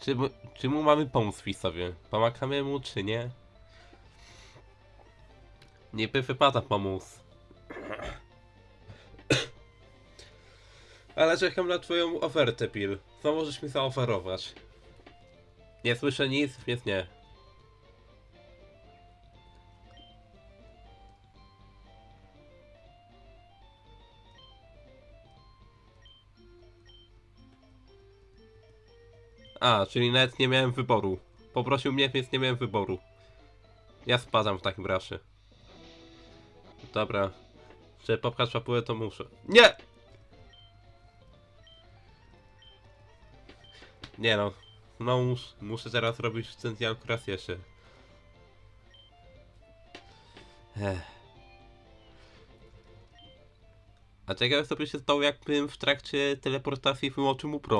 Czy, czy mu mamy pomóc Fisowi? Pomagamy mu, czy nie? Niby wypada pomóc. Ale czekam na twoją ofertę, Pil. Co możesz mi zaoferować? Nie słyszę nic, więc nie. A, czyli nawet nie miałem wyboru. Poprosił mnie, więc nie miałem wyboru. Ja spadam w takim razie. Dobra. Żeby popchać papułę, to muszę. Nie! Nie no. No mus, muszę teraz robić dialog raz jeszcze. Ech. A ciekawe sobie się stało, jakbym w trakcie teleportacji wyłączył mu prąd.